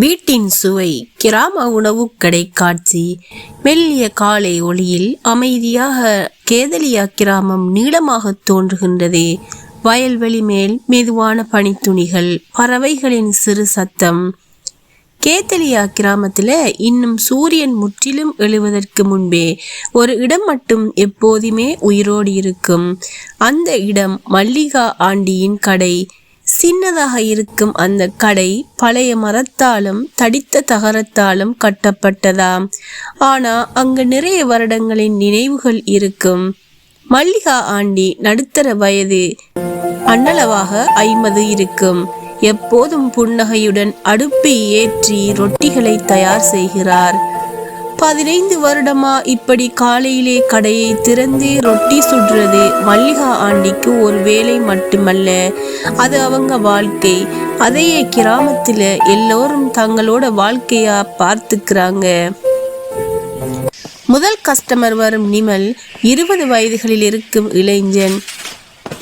வீட்டின் சுவை கிராம உணவு கடை காட்சி. மெல்லிய காலை ஒளியில் அமைதியாக கேதலியா கிராமம் நீளமாக தோன்றுகின்றது. வயல்வெளி மேல் மெதுவான பனித்துணிகள் பறவைகளின் சிறு சத்தம். கேத்தலியா கிராமத்தில் இன்னும் சூரியன் முற்றிலும் எழுவதற்கு முன்பே ஒரு இடம் மட்டும் எப்போதுமே உயிரோடு இருக்கும். அந்த இடம் மல்லிகா ஆண்டியின் கடை. சின்னதாக இருக்கும் அந்த கடை பழைய மரத்தாலும் தடித்த தகரத்தாலும் கட்டப்பட்டதாம். ஆனா அங்கு நிறைய வருடங்களின் நினைவுகள் இருக்கும். மல்லிகா ஆண்டி நடுத்தர வயது அன்னளவாக ஐம்பது இருக்கும். எப்போதும் புன்னகையுடன் அடுப்பை ஏற்றி ரொட்டிகளை தயார் செய்கிறார். பதினைந்து வருடமா இப்படி காலையிலே கடையை திறந்து ரொட்டி சுடுறது மல்லிகா ஆண்டிக்கு ஒரு வேலை மட்டுமல்ல. அது அவங்க வாழ்க்கை. அதையே கிராமத்துல எல்லோரும் தங்களோட வாழ்க்கையா பார்த்துக்கிறாங்க. முதல் கஸ்டமர் வரும் நிமல் இருபது வயதுகளில் இருக்கும் இளைஞன்.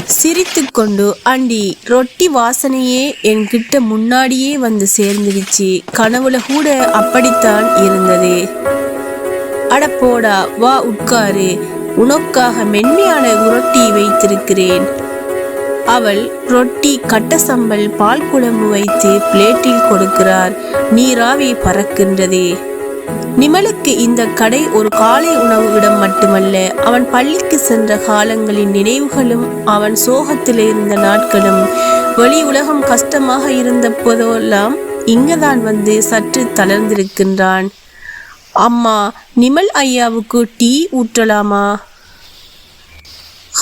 சிரித்துக்கொண்டு ஆண்டி ரொட்டி வாசனையே என்கிட்ட முன்னாடியே வந்து சேர்ந்துடுச்சு. கனவுல கூட அப்படித்தான் இருந்தது. அட போடா வா உட்காரு. உனக்காக மென்மையான ரொட்டி வைத்திருக்கிறேன். அவள் ரொட்டி கட்ட சம்பல் பால் குழம்பு வைத்து பிளேட்டில் கொடுக்கிறார். நீராவி பறக்கின்றதே. நிமலுக்கு இந்த கடை ஒரு காலை உணவு இடம் மட்டுமல்ல அவன் பள்ளிக்கு சென்ற காலங்களின் நினைவுகளும் அவன் சோகத்தில் இருந்த நாட்களும் வெளி உலகம் கஷ்டமாக இருந்த போதெல்லாம் இங்கதான் வந்து சற்று தளர்ந்திருக்கின்றான். அம்மா நிமல் ஐயாவுக்கு டீ ஊற்றலாமா?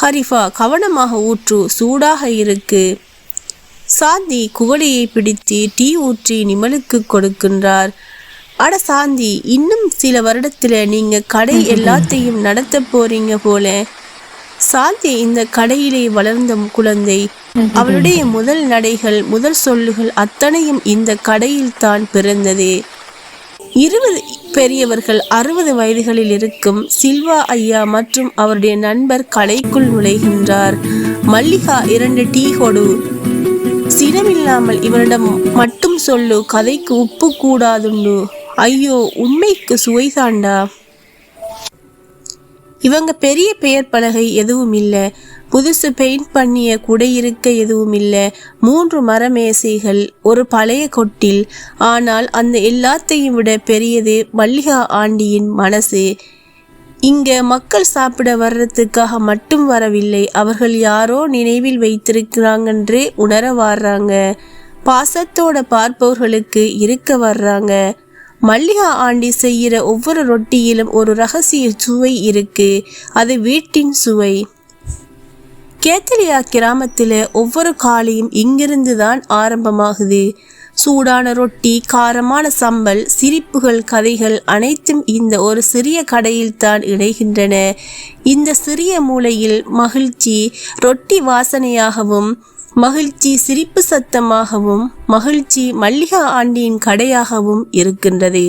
ஹரிஃபா கவனமாக ஊற்று சூடாக இருக்கு. சாந்தி குவளையை பிடித்து டீ ஊற்றி நிமலுக்கு கொடுக்கின்றார். அட சாந்தி இன்னும் சில வருடத்துல நீங்க கடை எல்லாத்தையும் நடத்த போறீங்க போல. சாந்தி இந்த கடையிலே வளர்ந்த குழந்தை. அவளுடைய முதல் நடைகள் முதல் சொல்லுகள் அத்தனையும் இந்த கடையில் தான் பிறந்தது. இருபது பெரியவர்கள் அறுபது வயதுகளில் இருக்கும் சில்வா ஐயா மற்றும் அவருடைய நண்பர் கலைக்குள் நுழைகின்றார். மல்லிகா இரண்டு டீ கொடு. சிரமில்லாமல் இவனிடம் மட்டும் சொல்லு கதைக்கு உப்பு கூடாதுண்டு ஐயோ உண்மைக்கு சுவை தாண்டா. இவங்க பெரிய பெயர் பலகை எதுவும் இல்லை. புதுசு பெயிண்ட் பண்ணிய குடை இருக்க எதுவும் இல்லை மூன்று மரமேசைகள் ஒரு பழைய கொட்டில். ஆனால் அந்த எல்லாத்தையும் விட பெரியது மல்லிகா ஆண்டியின் மனசு. இங்க மக்கள் சாப்பிட வர்றதுக்காக மட்டும் வரவில்லை. அவர்கள் யாரோ நினைவில் வைத்திருக்கிறாங்கன்றே உணர வர்றாங்க. பாசத்தோட பார்ப்பவர்களுக்கு இருக்க வர்றாங்க. மல்லிகா ஆண்டி செய்கிற ஒவ்வொரு ரொட்டியிலும் ஒரு ரகசிய சுவை இருக்கு. அது வீட்டின் சுவை. கேத்தலியா கிராமத்தில் ஒவ்வொரு காலையும் இங்கிருந்து தான் ஆரம்பமாகுது. சூடான ரொட்டி காரமான சம்பல் சிரிப்புகள் கதைகள் அனைத்தும் இந்த ஒரு சிறிய கடையில் தான் இணைகின்றன. இந்த சிறிய மூலையில் மகிழ்ச்சி ரொட்டி வாசனையாகவும் மகிழ்ச்சி சிரிப்பு சத்தமாகவும் மகிழ்ச்சி மல்லிகா ஆண்டியின் கடையாகவும் இருக்கின்றது.